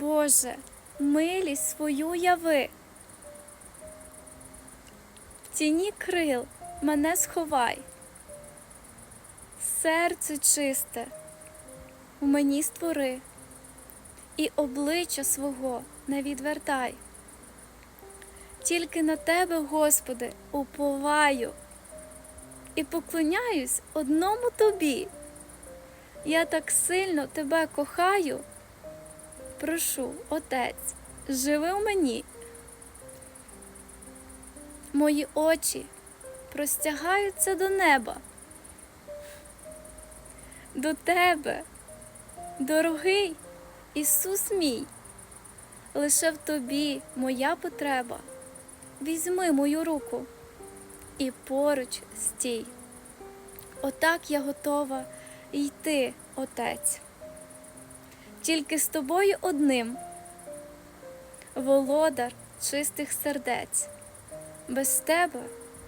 Боже, милість свою яви. В тіні крил мене сховай, серце чисте у мені створи, і обличчя свого не відвертай. Тільки на Тебе, Господи, уповаю і поклоняюсь одному Тобі. Я так сильно Тебе кохаю. Прошу, Отець, живи в мені. Мої очі простягаються до неба, до Тебе, дорогий Ісус мій, лише в Тобі моя потреба. Візьми мою руку і поруч стій. Отак я готова йти, Отець. Тільки з тобою одним, володар чистих сердець. Без тебе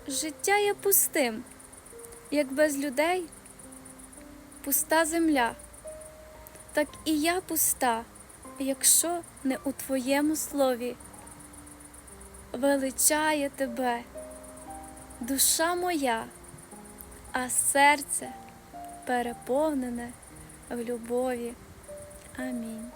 життя є пустим, як без людей пуста земля, так і я пуста, якщо не у твоєму слові. Величає тебе, душа моя, а серце переповнене в любові. Amin.